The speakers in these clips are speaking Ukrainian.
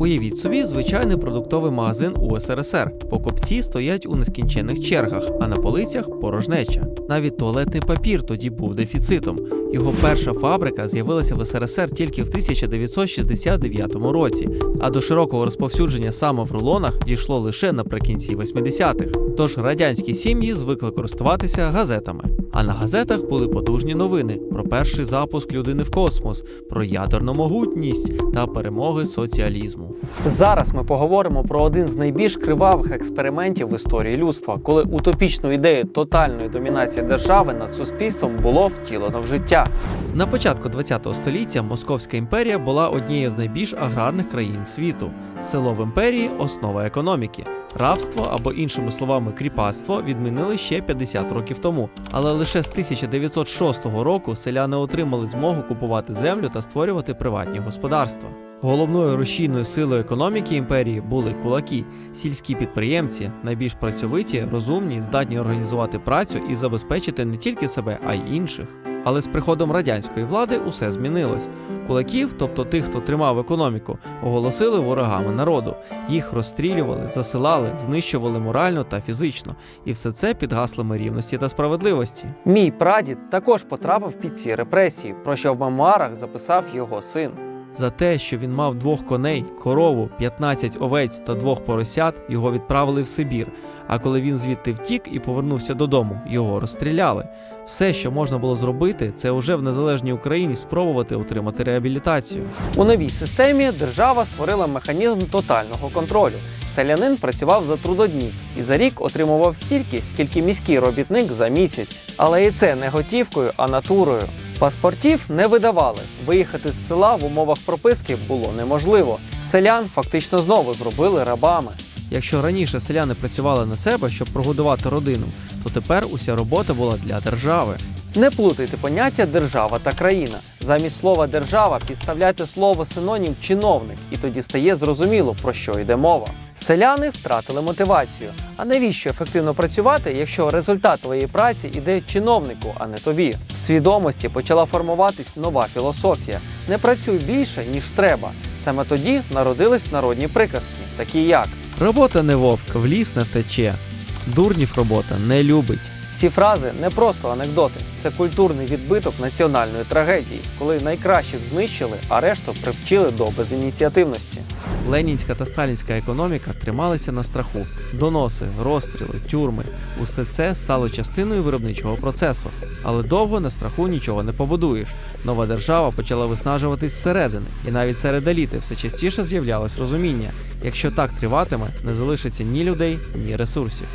Уявіть собі звичайний продуктовий магазин у СРСР. Покупці стоять у нескінченних чергах, а на полицях порожнеча. Навіть туалетний папір тоді був дефіцитом. Його перша фабрика з'явилася в СРСР тільки в 1969 році, а до широкого розповсюдження саме в рулонах дійшло лише наприкінці 80-х. Тож радянські сім'ї звикли користуватися газетами. А на газетах були потужні новини про перший запуск людини в космос, про ядерну могутність та перемоги соціалізму. Зараз ми поговоримо про один з найбільш кривавих експериментів в історії людства, коли утопічну ідею тотальної домінації держави над суспільством було втілено в життя. На початку ХХ століття Московська імперія була однією з найбільш аграрних країн світу. Село в імперії основа економіки. Рабство або іншими словами кріпацтво відмінили ще 50 років тому. Але лише з 1906 року селяни отримали змогу купувати землю та створювати приватні господарства. Головною рушійною силою економіки імперії були кулаки, сільські підприємці, найбільш працьовиті, розумні, здатні організувати працю і забезпечити не тільки себе, а й інших. Але з приходом радянської влади усе змінилось. Кулаків, тобто тих, хто тримав економіку, оголосили ворогами народу. Їх розстрілювали, засилали, знищували морально та фізично, і все це під гаслами рівності та справедливості. Мій прадід також потрапив під ці репресії, про що в мемуарах записав його син. За те, що він мав двох коней, корову, 15 овець та двох поросят, його відправили в Сибір. А коли він звідти втік і повернувся додому, його розстріляли. Все, що можна було зробити, це уже в незалежній Україні спробувати отримати реабілітацію. У новій системі держава створила механізм тотального контролю. Селянин працював за трудодні і за рік отримував стільки, скільки міський робітник за місяць. Але і це не готівкою, а натурою. Паспортів не видавали. Виїхати з села в умовах прописки було неможливо. Селян фактично знову зробили рабами. Якщо раніше селяни працювали на себе, щоб прогодувати родину, то тепер уся робота була для держави. Не плутайте поняття держава та країна. Замість слова держава підставляйте слово синонім чиновник, і тоді стає зрозуміло, про що йде мова. Селяни втратили мотивацію. А навіщо ефективно працювати, якщо результат твоєї праці йде чиновнику, а не тобі? В свідомості почала формуватись нова філософія: не працюй більше, ніж треба. Саме тоді народились народні приказки, такі як Робота не вовк, в ліс не втече. Дурнів робота не любить. Ці фрази не просто анекдоти, це культурний відбиток національної трагедії, коли найкращих знищили, а решту привчили до безініціативності. Ленінська та сталінська економіка трималися на страху. Доноси, розстріли, тюрми усе це стало частиною виробничого процесу. Але довго на страху нічого не побудуєш. Нова держава почала виснажуватись зсередини, і навіть серед еліти все частіше з'являлось розуміння: якщо так триватиме, не залишиться ні людей, ні ресурсів.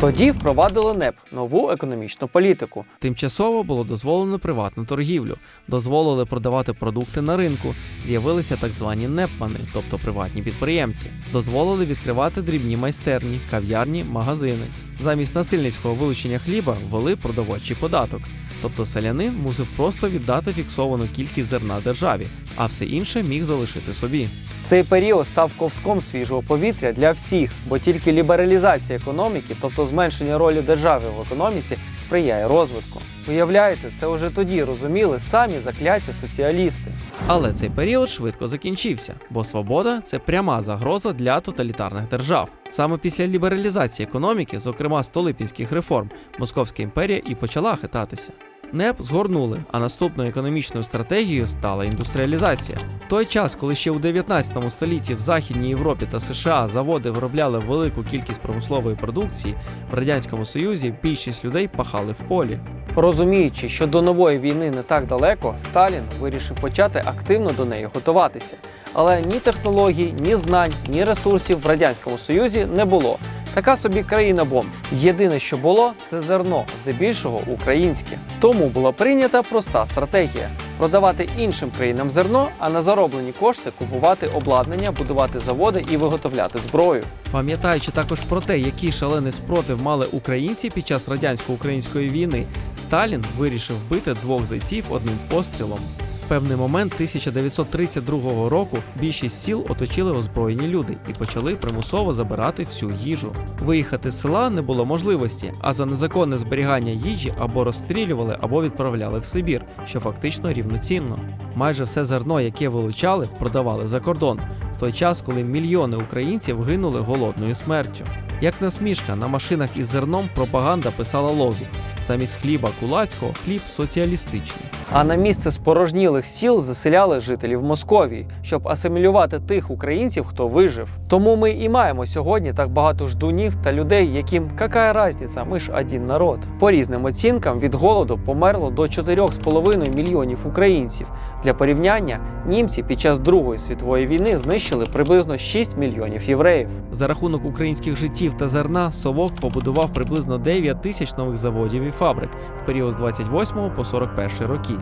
Тоді впровадили НЕП нову економічну політику. Тимчасово було дозволено приватну торгівлю, дозволили продавати продукти на ринку. З'явилися так звані НЕПмани, тобто приватні підприємці. Дозволили відкривати дрібні майстерні, кав'ярні, магазини. Замість насильницького вилучення хліба ввели продовольчий податок. Тобто селянин мусив просто віддати фіксовану кількість зерна державі, а все інше міг залишити собі. Цей період став ковтком свіжого повітря для всіх, бо тільки лібералізація економіки, тобто зменшення ролі держави в економіці, сприяє розвитку. Уявляєте, це вже тоді розуміли самі закляті соціалісти. Але цей період швидко закінчився, бо свобода це пряма загроза для тоталітарних держав. Саме після лібералізації економіки, зокрема столипінських реформ, Московська імперія і почала хитатися. НЕП згорнули, а наступною економічною стратегією стала індустріалізація. В той час, коли ще у 19 столітті в Західній Європі та США заводи виробляли велику кількість промислової продукції, в радянському союзі більшість людей пахали в полі. Розуміючи, що до нової війни не так далеко, Сталін вирішив почати активно до неї готуватися. Але ні технологій, ні знань, ні ресурсів в радянському союзі не було. Така собі країна бомж. Єдине, що було, це зерно, здебільшого українське. Тому була прийнята проста стратегія: продавати іншим країнам зерно, а на зароблені кошти купувати обладнання, будувати заводи і виготовляти зброю. Пам'ятаючи також про те, який шалений спротив мали українці під час радянсько-української війни, Сталін вирішив вбити двох зайців одним пострілом. Певний момент 1932 року більшість сіл оточили озброєні люди і почали примусово забирати всю їжу. Виїхати з села не було можливості, а за незаконне зберігання їжі або розстрілювали, або відправляли в Сибір, що фактично рівноцінно. Майже все зерно, яке вилучали, продавали за кордон. в той час, коли мільйони українців гинули голодною смертю. Як насмішка на машинах із зерном пропаганда писала лозунг замість хліба кулацького хліб соціалістичний. А на місце спорожнілих сіл заселяли жителів Московії, щоб асимілювати тих українців, хто вижив. Тому ми і маємо сьогодні так багато ждунів та людей, яким какая разниця, ми ж один народ. По різним оцінкам від голоду померло до 4,5 мільйонів українців. Для порівняння німці під час Другої світової війни знищили приблизно 6 мільйонів євреїв. За рахунок українських життів та зерна Совок побудував приблизно 9 тисяч нових заводів і фабрик в період з 28 по 41 роки.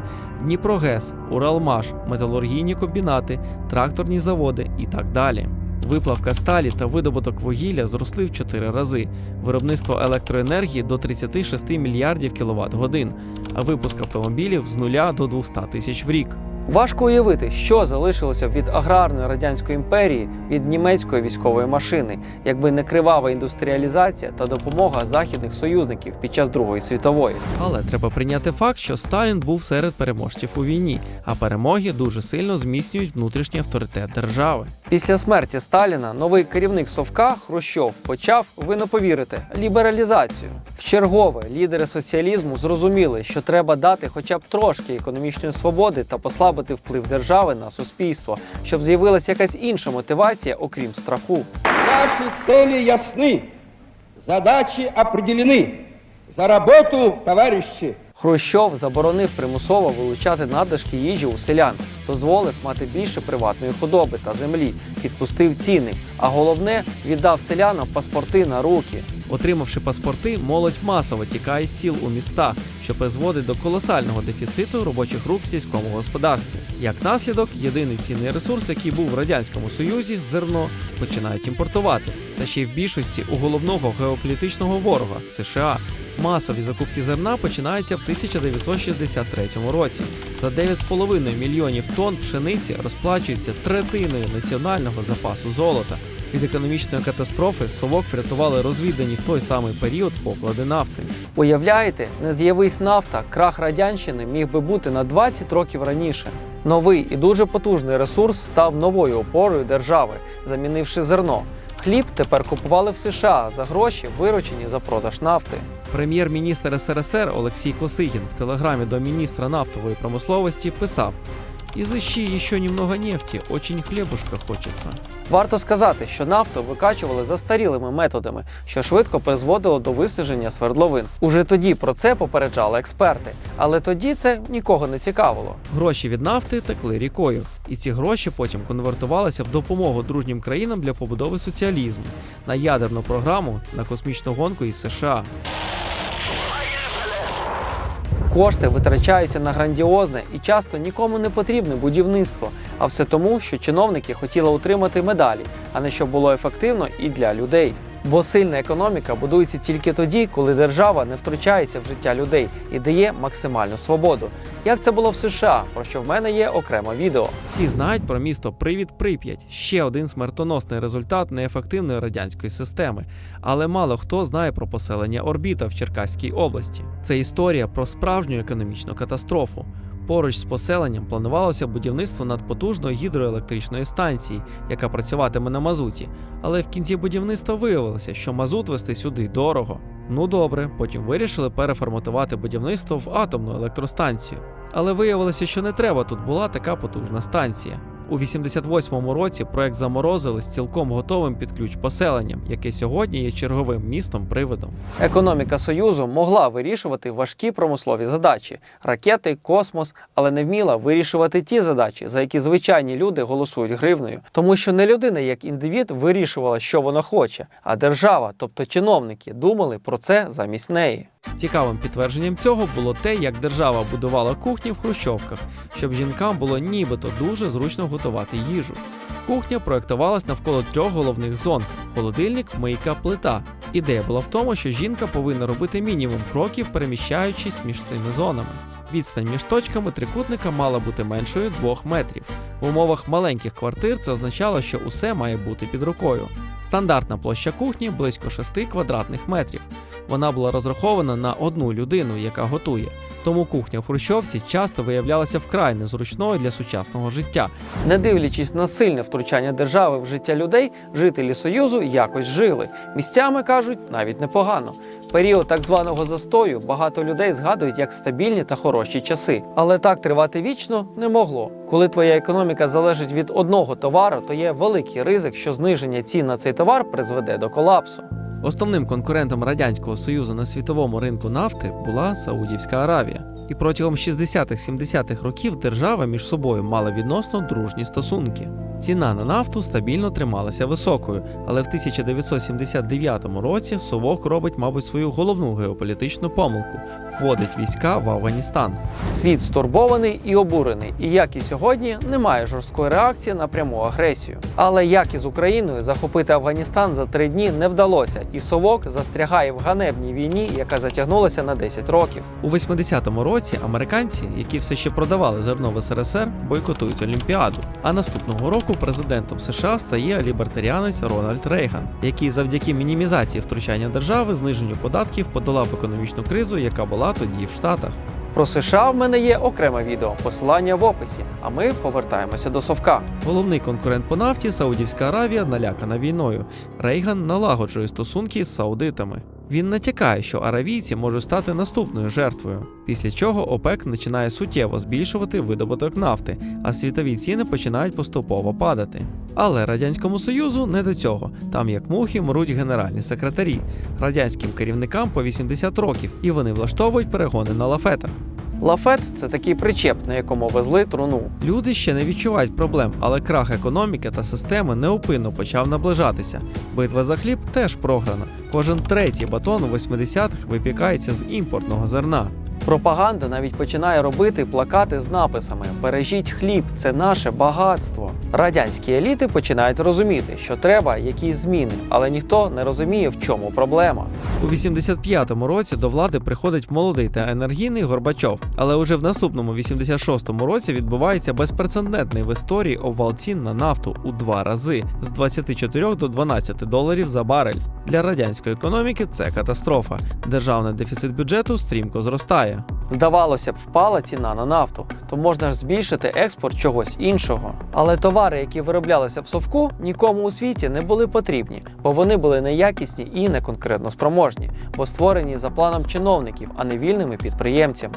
Дніпрогес, Уралмаш, металургійні комбінати, тракторні заводи і так далі. Виплавка сталі та видобуток вугілля зросли в 4 рази, виробництво електроенергії до 36 мільярдів кіловат годин, а випуск автомобілів з нуля до 200 тисяч в рік. Важко уявити, що залишилося від аграрної радянської імперії від німецької військової машини, якби не кривава індустріалізація та допомога західних союзників під час Другої світової. Але треба прийняти факт, що Сталін був серед переможців у війні, а перемоги дуже сильно зміцнюють внутрішній авторитет держави. Після смерті Сталіна новий керівник Совка Хрущов почав, ви не повірите, лібералізацію. Вчергове лідери соціалізму зрозуміли, що треба дати хоча б трошки економічної свободи та послабити вплив держави на суспільство, щоб з'явилася якась інша мотивація, окрім страху. Наши цели ясны, задачи определены. За работу, товарищи! Хрущов заборонив примусово вилучати надлишки їжі у селян, дозволив мати більше приватної худоби та землі, підпустив ціни, а головне віддав селянам паспорти на руки. Отримавши паспорти, молодь масово тікає з сіл у міста, що призводить до колосального дефіциту робочих рук в сільському господарстві. Як наслідок, єдиний цінний ресурс, який був в радянському союзі, зерно, починають імпортувати, та ще й в більшості у головного геополітичного ворога США. Масові закупки зерна починаються в 1963 році. За 9,5 мільйонів тонн пшениці розплачується третиною національного запасу золота. Від економічної катастрофи совок врятували розвідані в той самий період поклади нафти. Уявляєте, не з'явись нафта, крах радянщини міг би бути на 20 років раніше. Новий і дуже потужний ресурс став новою опорою держави, замінивши зерно. Хліб тепер купували в США за гроші, виручені за продаж нафти. Прем'єр-міністр СРСР Олексій Косигін в телеграмі до міністра нафтової промисловості писав: «Изыщи еще немного нефти, очень хлібушка хочеться. Варто сказати, що нафту викачували застарілими методами, що швидко призводило до висадження свердловин. Уже тоді про це попереджали експерти, але тоді це нікого не цікавило. Гроші від нафти текли рікою, і ці гроші потім конвертувалися в допомогу дружнім країнам для побудови соціалізму, на ядерну програму, на космічну гонку із США. Кошти витрачаються на грандіозне і часто нікому не потрібне будівництво, а все тому, що чиновники хотіли отримати медалі, а не щоб було ефективно і для людей. Бо сильна економіка будується тільки тоді, коли держава не втручається в життя людей і дає максимальну свободу. Як це було в США, про що в мене є окреме відео. Всі знають про місто Привід Прип'ять, ще один смертоносний результат неефективної радянської системи. Але мало хто знає про поселення орбіта в Черкаській області. Це історія про справжню економічну катастрофу. Поруч з поселенням планувалося будівництво надпотужної гідроелектричної станції, яка працюватиме на мазуті. Але в кінці будівництва виявилося, що мазут вести сюди дорого. Ну добре, потім вирішили переформатувати будівництво в атомну електростанцію. Але виявилося, що не треба тут була така потужна станція. У 88-му році проект заморозили з цілком готовим під ключ поселенням, яке сьогодні є черговим містом привидом. Економіка Союзу могла вирішувати важкі промислові задачі ракети, космос, але не вміла вирішувати ті задачі, за які звичайні люди голосують гривнею. Тому що не людина як індивід вирішувала, що вона хоче, а держава, тобто чиновники, думали про це замість неї. Цікавим підтвердженням цього було те, як держава будувала кухні в хрущовках, щоб жінкам було нібито дуже зручно готувати їжу. Кухня проєктувалась навколо трьох головних зон: холодильник, мийка, плита. Ідея була в тому, що жінка повинна робити мінімум кроків, переміщаючись між цими зонами. Відстань між точками трикутника мала бути меншою 2 метрів. В умовах маленьких квартир це означало, що усе має бути під рукою. Стандартна площа кухні близько 6 квадратних метрів. Вона була розрахована на одну людину, яка готує. Тому кухня в Хрущовці часто виявлялася вкрай незручною для сучасного життя. Не дивлячись на сильне втручання держави в життя людей, жителі Союзу якось жили. Місцями кажуть навіть непогано. Період так званого застою багато людей згадують як стабільні та хороші часи. Але так тривати вічно не могло. Коли твоя економіка залежить від одного товару, то є великий ризик, що зниження цін на цей товар призведе до колапсу. Основним конкурентом радянського союзу на світовому ринку нафти була Саудівська Аравія. І протягом 60-70-х років держава між собою мала відносно дружні стосунки. Ціна на нафту стабільно трималася високою, але в 1979 році Совок робить, мабуть, свою головну геополітичну помилку вводить війська в Афганістан. Світ стурбований і обурений, і як і сьогодні немає жорсткої реакції на пряму агресію. Але як і з Україною захопити Афганістан за три дні не вдалося, і Совок застрягає в ганебній війні, яка затягнулася на 10 років. У 80-му році американці, які все ще продавали зерно в СРСР, бойкотують Олімпіаду. А наступного року президентом США стає лібертаріанець Рональд Рейган, який завдяки мінімізації втручання держави, зниженню податків подолав економічну кризу, яка була тоді в Штатах. Про США в мене є окреме відео, посилання в описі. А ми повертаємося до совка. Головний конкурент по нафті Саудівська Аравія налякана війною. Рейган налагоджує стосунки з саудитами. Він натякає, що аравійці можуть стати наступною жертвою, після чого ОПЕК починає суттєво збільшувати видобуток нафти, а світові ціни починають поступово падати. Але радянському союзу не до цього. Там як мухи мруть генеральні секретарі. Радянським керівникам по 80 років, і вони влаштовують перегони на лафетах. Лафет це такий причеп, на якому везли труну. Люди ще не відчувають проблем, але крах економіки та системи неупинно почав наближатися. Битва за хліб теж програна. Кожен третій батон у 80-х випікається з імпортного зерна. Пропаганда навіть починає робити плакати з написами Бережіть хліб, це наше багатство. Радянські еліти починають розуміти, що треба якісь зміни, але ніхто не розуміє, в чому проблема. У 85-му році до влади приходить молодий та енергійний Горбачов, але уже в наступному 86-му році відбувається безпрецедентний в історії обвал цін на нафту у два рази з 24 до 12 доларів за барель. Для радянської економіки це катастрофа. Державний дефіцит бюджету стрімко зростає. Здавалося б, впала ціна на нафту, то можна ж збільшити експорт чогось іншого. Але товари, які вироблялися в совку, нікому у світі не були потрібні, бо вони були неякісні і не конкретно спроможні, бо створені за планом чиновників, а не вільними підприємцями.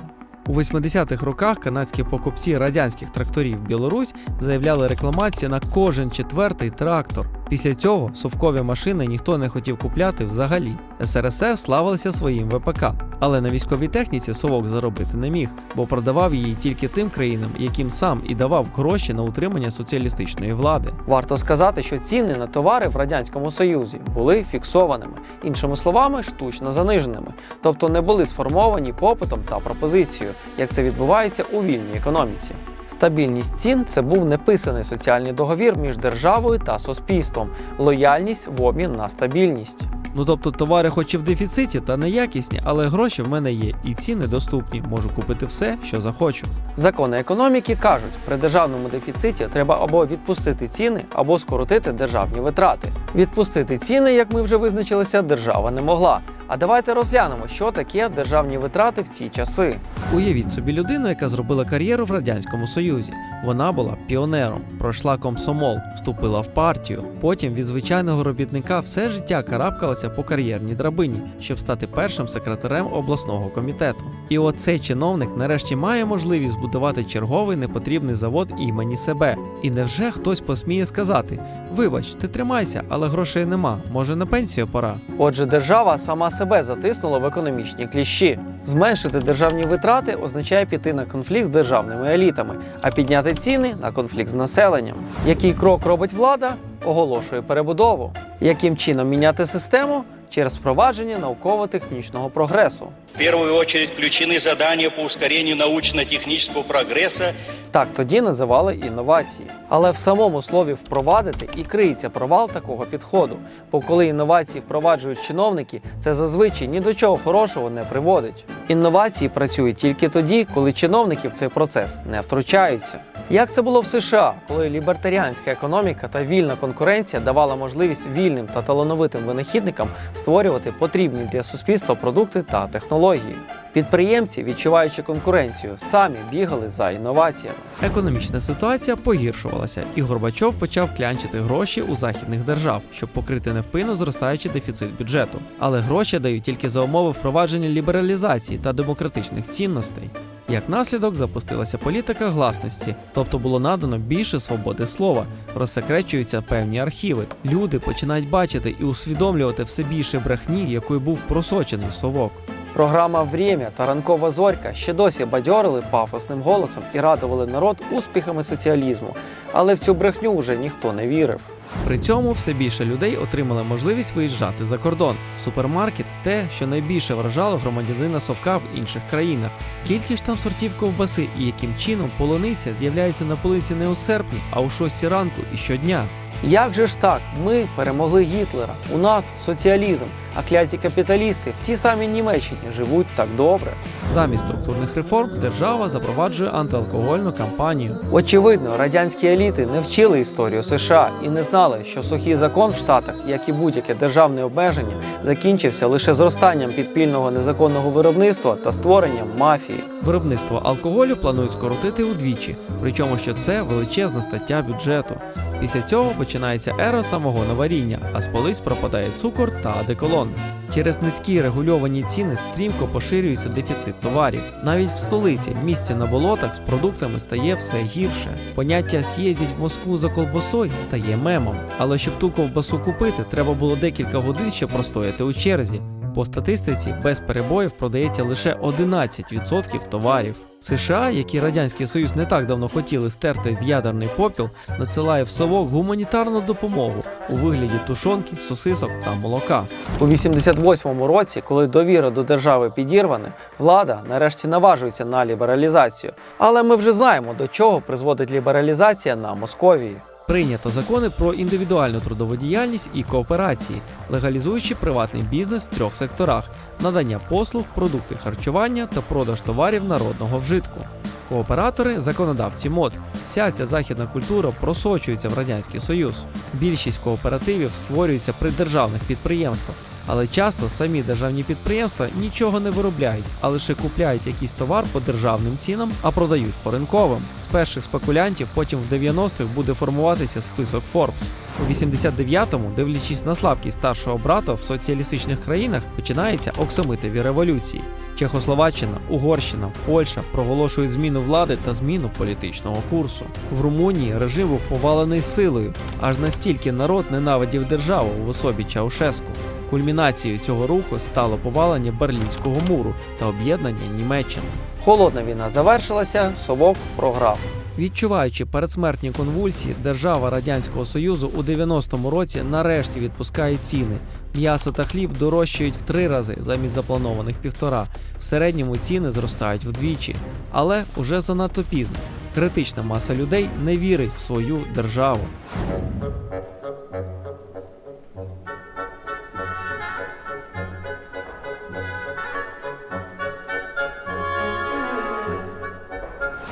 У 80-х роках канадські покупці радянських тракторів Білорусь заявляли рекламації на кожен четвертий трактор. Після цього совкові машини ніхто не хотів купляти взагалі. СРСР славилися своїм ВПК, але на військовій техніці совок заробити не міг, бо продавав її тільки тим країнам, яким сам і давав гроші на утримання соціалістичної влади. Варто сказати, що ціни на товари в радянському союзі були фіксованими, іншими словами, штучно заниженими, тобто не були сформовані попитом та пропозицією, як це відбувається у вільній економіці. Стабільність цін це був неписаний соціальний договір між державою та суспільством, лояльність в обмін на стабільність. Ну тобто товари хоч і в дефіциті та неякісні, але гроші в мене є і ціни доступні. Можу купити все, що захочу. Закони економіки кажуть, при державному дефіциті треба або відпустити ціни, або скоротити державні витрати. Відпустити ціни, як ми вже визначилися, держава не могла. А давайте розглянемо, що таке державні витрати в ті часи. Уявіть собі людину, яка зробила кар'єру в радянському союзі. Вона була піонером, пройшла комсомол, вступила в партію. Потім від звичайного робітника все життя карабкалася по кар'єрній драбині, щоб стати першим секретарем обласного комітету. І оцей чиновник нарешті має можливість збудувати черговий непотрібний завод імені себе. І невже хтось посміє сказати: Вибач, ти тримайся, але грошей нема. Може на пенсію пора. Отже, держава сама себе затиснула в економічні кліщі. Зменшити державні витрати означає піти на конфлікт з державними елітами, а підняти ціни на конфлікт з населенням. Який крок робить влада? Оголошує перебудову. Яким чином міняти систему? Через впровадження науково-технічного прогресу. В первую очередь включены задания по ускорению научно-технического прогресса Так тоді називали інновації. Але в самому слові впровадити і криється провал такого підходу. Бо коли інновації впроваджують чиновники, це зазвичай ні до чого хорошого не приводить. Інновації працюють тільки тоді, коли чиновники в цей процес не втручаються. Як це було в США, коли лібертаріанська економіка та вільна конкуренція давала можливість вільним та талановитим винахідникам створювати потрібні для суспільства продукти та технології. Технології. Підприємці, відчуваючи конкуренцію, самі бігали за інноваціями. Економічна ситуація погіршувалася, і Горбачов почав клянчити гроші у західних держав, щоб покрити невпинно зростаючий дефіцит бюджету. Але гроші дають тільки за умови впровадження лібералізації та демократичних цінностей. Як наслідок запустилася політика гласності, тобто було надано більше свободи слова, розсекречуються певні архіви. Люди починають бачити і усвідомлювати все більше брехні, якою був просочений совок. Програма «Время» та ранкова зорька ще досі бадьорили пафосним голосом і радували народ успіхами соціалізму, але в цю брехню вже ніхто не вірив. При цьому все більше людей отримали можливість виїжджати за кордон. Супермаркет те, що найбільше вражало громадянина совка в інших країнах. Скільки ж там сортів ковбаси і яким чином полуниця з'являється на полиці не у серпні, а у 6 ранку і щодня. Як же ж так? Ми перемогли Гітлера. У нас соціалізм, а кляті капіталісти в тій самій Німеччині живуть так добре. Замість структурних реформ держава запроваджує антиалкогольну кампанію. Очевидно, радянські еліти не вчили історію США і не знали, що сухий закон в Штатах, як і будь-яке державне обмеження, закінчився лише зростанням підпільного незаконного виробництва та створенням мафії. Виробництво алкоголю планують скоротити удвічі, причому що це величезна стаття бюджету. Після цього починається ера самого наваріння, а з полиць пропадає цукор та деколон. Через низькі регульовані ціни стрімко поширюється дефіцит товарів. Навіть в столиці, місті на болотах, з продуктами стає все гірше. Поняття «с'їздіть в Москву за колбасою стає мемом. Але щоб ту ковбасу купити, треба було декілька годин ще простояти у черзі. По статистиці без перебоїв продається лише 11% товарів. США, які Радянський Союз не так давно хотіли стерти в ядерний попіл, надсилає в совок гуманітарну допомогу у вигляді тушонки, сосисок та молока. У 88-му році, коли довіра до держави підірвана, влада нарешті наважується на лібералізацію. Але ми вже знаємо, до чого призводить лібералізація на Московії. Прийнято закони про індивідуальну трудову діяльність і кооперації, легалізуючи приватний бізнес в трьох секторах: надання послуг, продукти харчування та продаж товарів народного вжитку. Кооператори законодавці мод. Вся ця західна культура просочується в радянський союз. Більшість кооперативів створюється при державних підприємствах. Але часто самі державні підприємства нічого не виробляють, а лише купляють якийсь товар по державним цінам, а продають по ринковим. З перших спекулянтів потім в 90-х буде формуватися список Forbes. У 89-му, дивлячись на слабкість старшого брата в соціалістичних країнах, починаються оксамитові революції. Чехословаччина, Угорщина, Польща проголошують зміну влади та зміну політичного курсу. В Румунії режим був повалений силою, аж настільки народ ненавидів державу в особі Чаушеску. Кульмінацією цього руху стало повалення Берлінського муру та об'єднання Німеччини. Холодна війна завершилася, совок програв. Відчуваючи передсмертні конвульсії, держава Радянського Союзу у 90-му році нарешті відпускає ціни. М'ясо та хліб дорожчають в три рази замість запланованих півтора. В середньому ціни зростають вдвічі. Але уже занадто пізно. Критична маса людей не вірить в свою державу.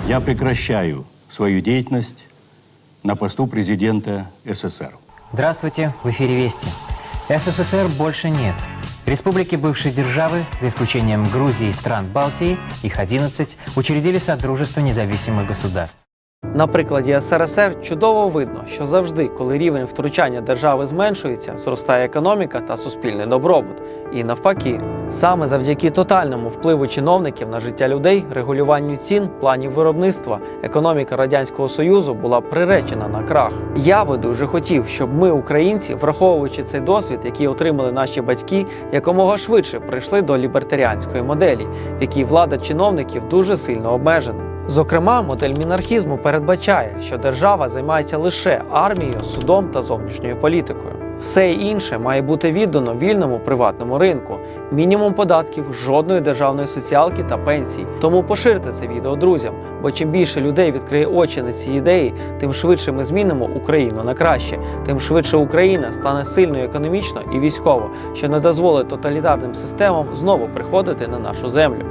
Я прекращаю свою деятельность на посту президента СССР. Здравствуйте, в эфире Вести. СССР больше нет. Республики бывшей державы, за исключением Грузии и стран Балтии, их 11, учредили Содружество независимых государств. На прикладі СРСР чудово видно, що завжди, коли рівень втручання держави зменшується, зростає економіка та суспільний добробут. І навпаки, саме завдяки тотальному впливу чиновників на життя людей, регулюванню цін, планів виробництва, економіка радянського союзу була приречена на крах. Я би дуже хотів, щоб ми, українці, враховуючи цей досвід, який отримали наші батьки, якомога швидше прийшли до лібертаріанської моделі, в якій влада чиновників дуже сильно обмежена. Зокрема, модель мінархізму передбачає, що держава займається лише армією, судом та зовнішньою політикою. Все інше має бути віддано вільному приватному ринку. Мінімум податків, жодної державної соціалки та пенсій. Тому поширте це відео друзям, бо чим більше людей відкриє очі на ці ідеї, тим швидше ми змінимо Україну на краще, тим швидше Україна стане сильною економічно і військово, що не дозволить тоталітарним системам знову приходити на нашу землю.